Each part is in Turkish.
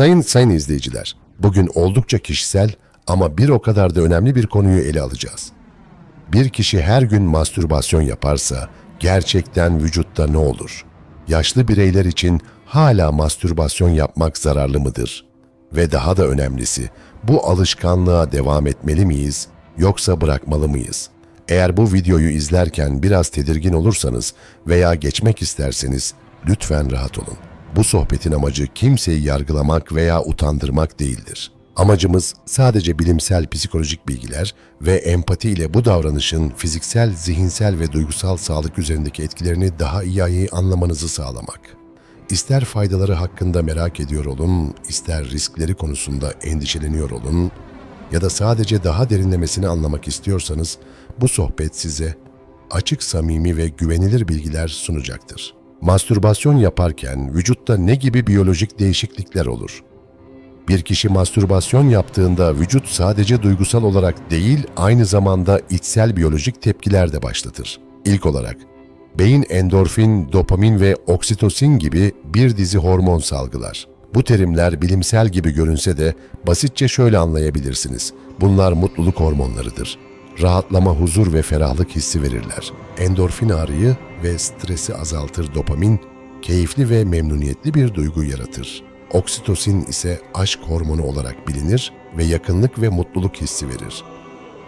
Sayın sayın izleyiciler, bugün oldukça kişisel ama bir o kadar da önemli bir konuyu ele alacağız. Bir kişi her gün mastürbasyon yaparsa gerçekten vücutta ne olur? Yaşlı bireyler için hala mastürbasyon yapmak zararlı mıdır? Ve daha da önemlisi, bu alışkanlığa devam etmeli miyiz yoksa bırakmalı mıyız? Eğer bu videoyu izlerken biraz tedirgin olursanız veya geçmek isterseniz lütfen rahat olun. Bu sohbetin amacı kimseyi yargılamak veya utandırmak değildir. Amacımız sadece bilimsel psikolojik bilgiler ve empati ile bu davranışın fiziksel, zihinsel ve duygusal sağlık üzerindeki etkilerini daha iyi anlamanızı sağlamak. İster faydaları hakkında merak ediyor olun, ister riskleri konusunda endişeleniyor olun ya da sadece daha derinlemesine anlamak istiyorsanız bu sohbet size açık, samimi ve güvenilir bilgiler sunacaktır. Mastürbasyon yaparken vücutta ne gibi biyolojik değişiklikler olur? Bir kişi mastürbasyon yaptığında vücut sadece duygusal olarak değil, aynı zamanda içsel biyolojik tepkiler de başlatır. İlk olarak, beyin endorfin, dopamin ve oksitosin gibi bir dizi hormon salgılar. Bu terimler bilimsel gibi görünse de basitçe şöyle anlayabilirsiniz. Bunlar mutluluk hormonlarıdır. Rahatlama, huzur ve ferahlık hissi verirler. Endorfin ağrıyı ve stresi azaltır dopamin, keyifli ve memnuniyetli bir duygu yaratır. Oksitosin ise aşk hormonu olarak bilinir ve yakınlık ve mutluluk hissi verir.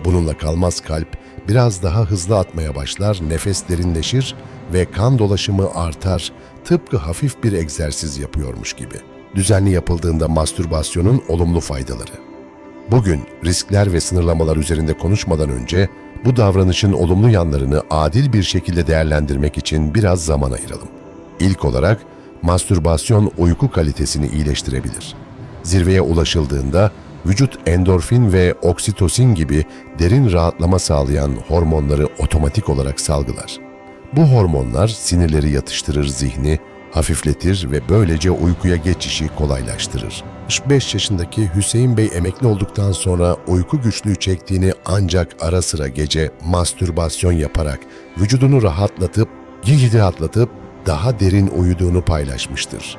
Bununla kalmaz kalp biraz daha hızlı atmaya başlar, nefes derinleşir ve kan dolaşımı artar, tıpkı hafif bir egzersiz yapıyormuş gibi. Düzenli yapıldığında mastürbasyonun olumlu faydaları. Bugün riskler ve sınırlamalar üzerinde konuşmadan önce bu davranışın olumlu yanlarını adil bir şekilde değerlendirmek için biraz zaman ayıralım. İlk olarak mastürbasyon uyku kalitesini iyileştirebilir. Zirveye ulaşıldığında vücut endorfin ve oksitosin gibi derin rahatlama sağlayan hormonları otomatik olarak salgılar. Bu hormonlar sinirleri yatıştırır zihni, hafifletir ve böylece uykuya geçişi kolaylaştırır. 65 yaşındaki Hüseyin Bey emekli olduktan sonra uyku güçlüğü çektiğini ancak ara sıra gece mastürbasyon yaparak vücudunu rahatlatıp, gigidi atlatıp daha derin uyuduğunu paylaşmıştır.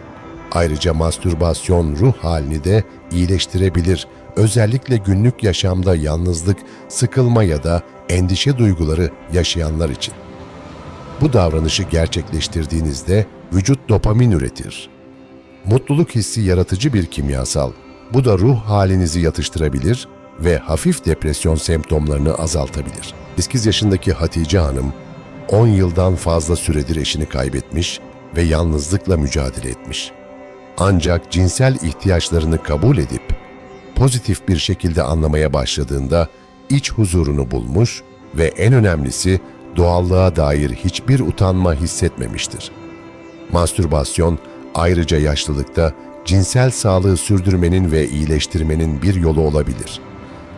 Ayrıca mastürbasyon ruh halini de iyileştirebilir. Özellikle günlük yaşamda yalnızlık, sıkılma ya da endişe duyguları yaşayanlar için. Bu davranışı gerçekleştirdiğinizde vücut dopamin üretir. Mutluluk hissi yaratıcı bir kimyasal. Bu da ruh halinizi yatıştırabilir ve hafif depresyon semptomlarını azaltabilir. 8 yaşındaki Hatice Hanım 10 yıldan fazla süredir eşini kaybetmiş ve yalnızlıkla mücadele etmiş. Ancak cinsel ihtiyaçlarını kabul edip pozitif bir şekilde anlamaya başladığında iç huzurunu bulmuş ve en önemlisi doğallığa dair hiçbir utanma hissetmemiştir. Mastürbasyon ayrıca yaşlılıkta cinsel sağlığı sürdürmenin ve iyileştirmenin bir yolu olabilir.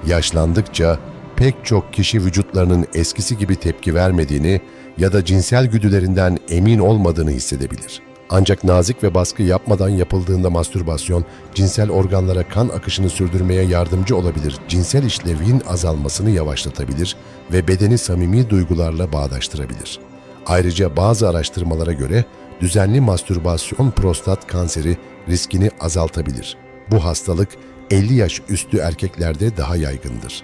Yaşlandıkça pek çok kişi vücutlarının eskisi gibi tepki vermediğini ya da cinsel güdülerinden emin olmadığını hissedebilir. Ancak nazik ve baskı yapmadan yapıldığında mastürbasyon, cinsel organlara kan akışını sürdürmeye yardımcı olabilir, cinsel işlevin azalmasını yavaşlatabilir ve bedeni samimi duygularla bağdaştırabilir. Ayrıca bazı araştırmalara göre düzenli mastürbasyon prostat kanseri riskini azaltabilir. Bu hastalık 50 yaş üstü erkeklerde daha yaygındır.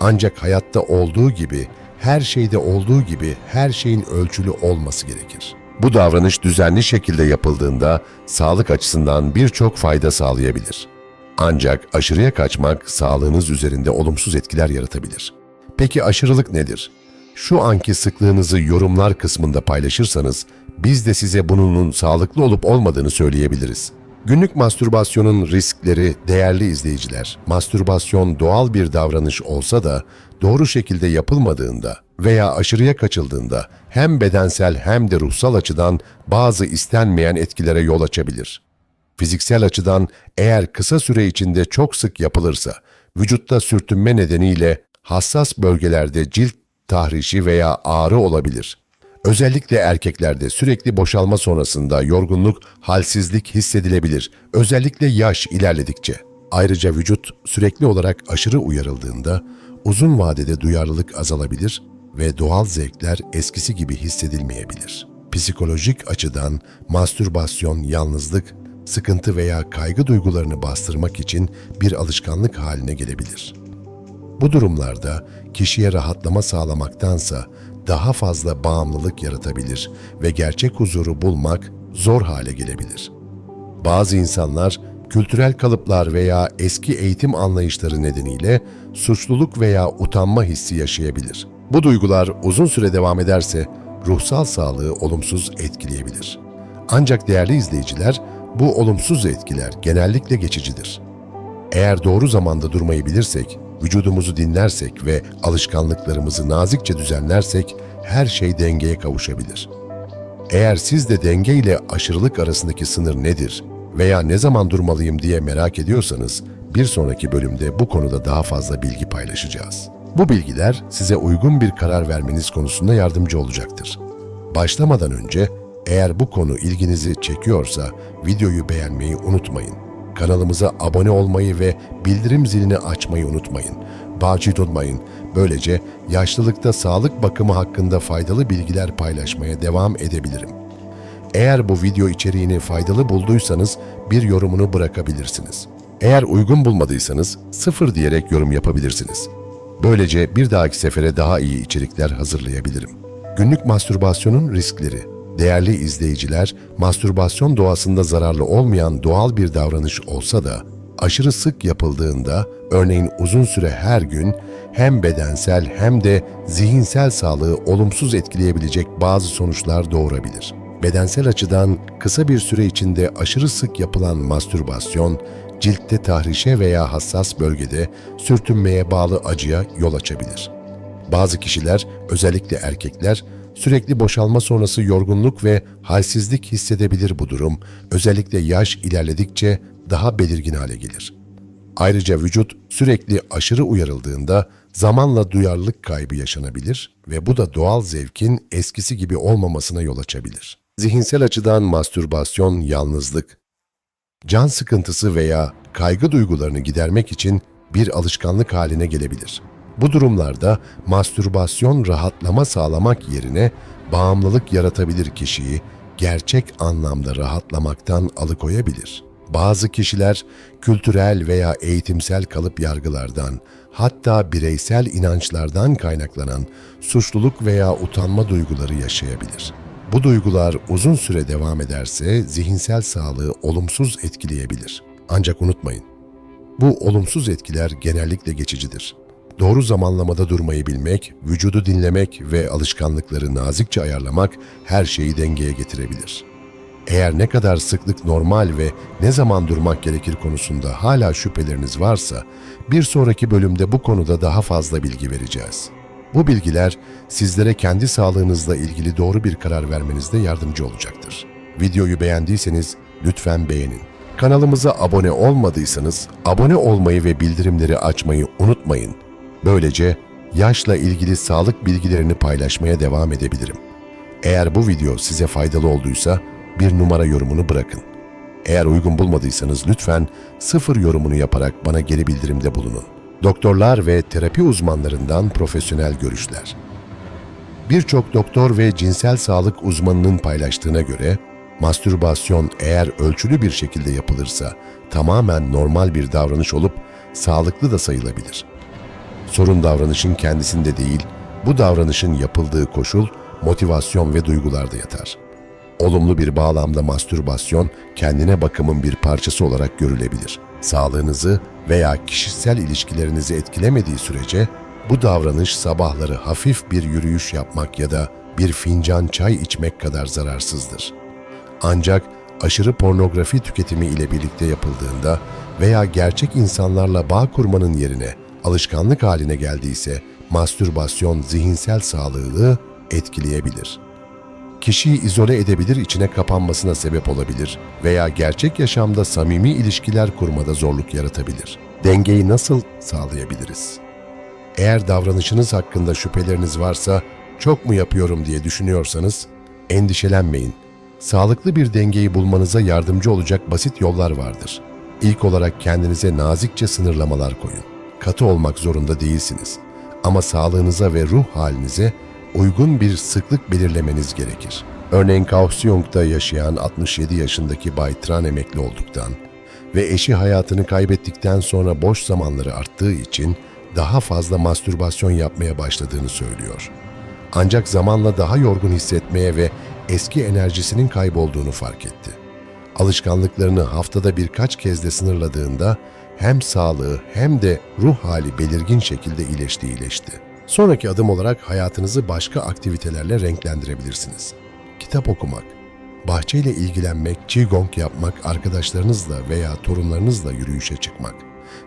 Ancak hayatta olduğu gibi, her şeyde olduğu gibi her şeyin ölçülü olması gerekir. Bu davranış düzenli şekilde yapıldığında sağlık açısından birçok fayda sağlayabilir. Ancak aşırıya kaçmak sağlığınız üzerinde olumsuz etkiler yaratabilir. Peki aşırılık nedir? Şu anki sıklığınızı yorumlar kısmında paylaşırsanız biz de size bunun sağlıklı olup olmadığını söyleyebiliriz. Günlük mastürbasyonun riskleri değerli izleyiciler. Mastürbasyon doğal bir davranış olsa da doğru şekilde yapılmadığında veya aşırıya kaçıldığında hem bedensel hem de ruhsal açıdan bazı istenmeyen etkilere yol açabilir. Fiziksel açıdan eğer kısa süre içinde çok sık yapılırsa vücutta sürtünme nedeniyle hassas bölgelerde cilt tahrişi veya ağrı olabilir. Özellikle erkeklerde sürekli boşalma sonrasında yorgunluk, halsizlik hissedilebilir. Özellikle yaş ilerledikçe. Ayrıca vücut sürekli olarak aşırı uyarıldığında uzun vadede duyarlılık azalabilir ve doğal zevkler eskisi gibi hissedilmeyebilir. Psikolojik açıdan mastürbasyon, yalnızlık, sıkıntı veya kaygı duygularını bastırmak için bir alışkanlık haline gelebilir. Bu durumlarda kişiye rahatlama sağlamaktansa daha fazla bağımlılık yaratabilir ve gerçek huzuru bulmak zor hale gelebilir. Bazı insanlar kültürel kalıplar veya eski eğitim anlayışları nedeniyle suçluluk veya utanma hissi yaşayabilir. Bu duygular uzun süre devam ederse ruhsal sağlığı olumsuz etkileyebilir. Ancak değerli izleyiciler, bu olumsuz etkiler genellikle geçicidir. Eğer doğru zamanda durmayı bilirsek, vücudumuzu dinlersek ve alışkanlıklarımızı nazikçe düzenlersek her şey dengeye kavuşabilir. Eğer siz de denge ile aşırılık arasındaki sınır nedir veya ne zaman durmalıyım diye merak ediyorsanız bir sonraki bölümde bu konuda daha fazla bilgi paylaşacağız. Bu bilgiler size uygun bir karar vermeniz konusunda yardımcı olacaktır. Başlamadan önce eğer bu konu ilginizi çekiyorsa videoyu beğenmeyi unutmayın. Kanalımıza abone olmayı ve bildirim zilini açmayı unutmayın. Bağcı tutmayın. Böylece yaşlılıkta sağlık bakımı hakkında faydalı bilgiler paylaşmaya devam edebilirim. Eğer bu video içeriğini faydalı bulduysanız bir yorumunu bırakabilirsiniz. Eğer uygun bulmadıysanız sıfır diyerek yorum yapabilirsiniz. Böylece bir dahaki sefere daha iyi içerikler hazırlayabilirim. Günlük mastürbasyonun riskleri. Değerli izleyiciler, mastürbasyon doğasında zararlı olmayan doğal bir davranış olsa da aşırı sık yapıldığında, örneğin uzun süre her gün hem bedensel hem de zihinsel sağlığı olumsuz etkileyebilecek bazı sonuçlar doğurabilir. Bedensel açıdan kısa bir süre içinde aşırı sık yapılan mastürbasyon, ciltte tahrişe veya hassas bölgede sürtünmeye bağlı acıya yol açabilir. Bazı kişiler, özellikle erkekler, sürekli boşalma sonrası yorgunluk ve halsizlik hissedebilir bu durum, özellikle yaş ilerledikçe daha belirgin hale gelir. Ayrıca vücut sürekli aşırı uyarıldığında zamanla duyarlılık kaybı yaşanabilir ve bu da doğal zevkin eskisi gibi olmamasına yol açabilir. Zihinsel açıdan mastürbasyon, yalnızlık, can sıkıntısı veya kaygı duygularını gidermek için bir alışkanlık haline gelebilir. Bu durumlarda mastürbasyon rahatlama sağlamak yerine bağımlılık yaratabilir kişiyi gerçek anlamda rahatlamaktan alıkoyabilir. Bazı kişiler kültürel veya eğitimsel kalıp yargılardan, hatta bireysel inançlardan kaynaklanan suçluluk veya utanma duyguları yaşayabilir. Bu duygular uzun süre devam ederse zihinsel sağlığı olumsuz etkileyebilir. Ancak unutmayın, bu olumsuz etkiler genellikle geçicidir. Doğru zamanlamada durmayı bilmek, vücudu dinlemek ve alışkanlıkları nazikçe ayarlamak her şeyi dengeye getirebilir. Eğer ne kadar sıklık normal ve ne zaman durmak gerekir konusunda hala şüpheleriniz varsa, bir sonraki bölümde bu konuda daha fazla bilgi vereceğiz. Bu bilgiler sizlere kendi sağlığınızla ilgili doğru bir karar vermenizde yardımcı olacaktır. Videoyu beğendiyseniz lütfen beğenin. Kanalımıza abone olmadıysanız abone olmayı ve bildirimleri açmayı unutmayın. Böylece yaşla ilgili sağlık bilgilerini paylaşmaya devam edebilirim. Eğer bu video size faydalı olduysa bir numara yorumunu bırakın. Eğer uygun bulmadıysanız lütfen sıfır yorumunu yaparak bana geri bildirimde bulunun. Doktorlar ve terapi uzmanlarından profesyonel görüşler. Birçok doktor ve cinsel sağlık uzmanının paylaştığına göre mastürbasyon eğer ölçülü bir şekilde yapılırsa tamamen normal bir davranış olup sağlıklı da sayılabilir. Sorun davranışın kendisinde değil, bu davranışın yapıldığı koşul, motivasyon ve duygularda yatar. Olumlu bir bağlamda mastürbasyon kendine bakımın bir parçası olarak görülebilir. Sağlığınızı veya kişisel ilişkilerinizi etkilemediği sürece bu davranış sabahları hafif bir yürüyüş yapmak ya da bir fincan çay içmek kadar zararsızdır. Ancak aşırı pornografi tüketimi ile birlikte yapıldığında veya gerçek insanlarla bağ kurmanın yerine alışkanlık haline geldiyse mastürbasyon zihinsel sağlığı etkileyebilir. Kişiyi izole edebilir, içine kapanmasına sebep olabilir veya gerçek yaşamda samimi ilişkiler kurmada zorluk yaratabilir. Dengeyi nasıl sağlayabiliriz? Eğer davranışınız hakkında şüpheleriniz varsa, çok mu yapıyorum diye düşünüyorsanız, endişelenmeyin. Sağlıklı bir dengeyi bulmanıza yardımcı olacak basit yollar vardır. İlk olarak kendinize nazikçe sınırlamalar koyun. Katı olmak zorunda değilsiniz. Ama sağlığınıza ve ruh halinize uygun bir sıklık belirlemeniz gerekir. Örneğin Kaohsiung'da yaşayan 67 yaşındaki Bay Tran emekli olduktan ve eşi hayatını kaybettikten sonra boş zamanları arttığı için daha fazla mastürbasyon yapmaya başladığını söylüyor. Ancak zamanla daha yorgun hissetmeye ve eski enerjisinin kaybolduğunu fark etti. Alışkanlıklarını haftada birkaç kez de sınırladığında hem sağlığı hem de ruh hali belirgin şekilde iyileşti iyileşti. Sonraki adım olarak hayatınızı başka aktivitelerle renklendirebilirsiniz. Kitap okumak, bahçeyle ilgilenmek, qigong yapmak, arkadaşlarınızla veya torunlarınızla yürüyüşe çıkmak.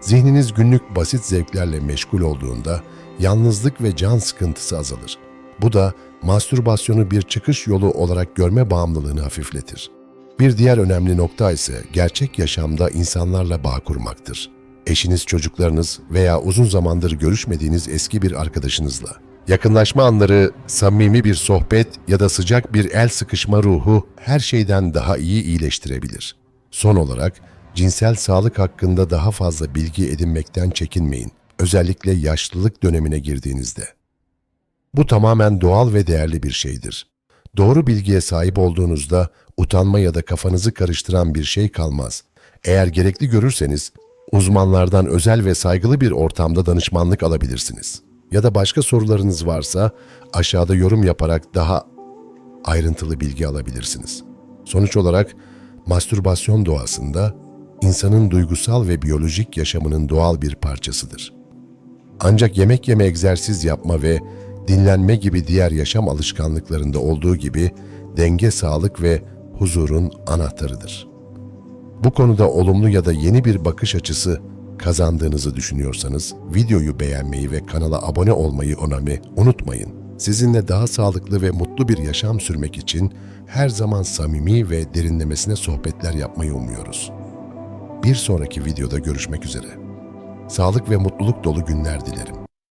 Zihniniz günlük basit zevklerle meşgul olduğunda yalnızlık ve can sıkıntısı azalır. Bu da mastürbasyonu bir çıkış yolu olarak görme bağımlılığını hafifletir. Bir diğer önemli nokta ise gerçek yaşamda insanlarla bağ kurmaktır. Eşiniz, çocuklarınız veya uzun zamandır görüşmediğiniz eski bir arkadaşınızla. Yakınlaşma anları, samimi bir sohbet ya da sıcak bir el sıkışma ruhu her şeyden daha iyi iyileştirebilir. Son olarak cinsel sağlık hakkında daha fazla bilgi edinmekten çekinmeyin. Özellikle yaşlılık dönemine girdiğinizde. Bu tamamen doğal ve değerli bir şeydir. Doğru bilgiye sahip olduğunuzda utanma ya da kafanızı karıştıran bir şey kalmaz. Eğer gerekli görürseniz uzmanlardan özel ve saygılı bir ortamda danışmanlık alabilirsiniz. Ya da başka sorularınız varsa aşağıda yorum yaparak daha ayrıntılı bilgi alabilirsiniz. Sonuç olarak mastürbasyon doğasında insanın duygusal ve biyolojik yaşamının doğal bir parçasıdır. Ancak yemek yeme, egzersiz yapma ve dinlenme gibi diğer yaşam alışkanlıklarında olduğu gibi denge, sağlık ve huzurun anahtarıdır. Bu konuda olumlu ya da yeni bir bakış açısı kazandığınızı düşünüyorsanız videoyu beğenmeyi ve kanala abone olmayı önemli unutmayın. Sizinle daha sağlıklı ve mutlu bir yaşam sürmek için her zaman samimi ve derinlemesine sohbetler yapmayı umuyoruz. Bir sonraki videoda görüşmek üzere. Sağlık ve mutluluk dolu günler dilerim.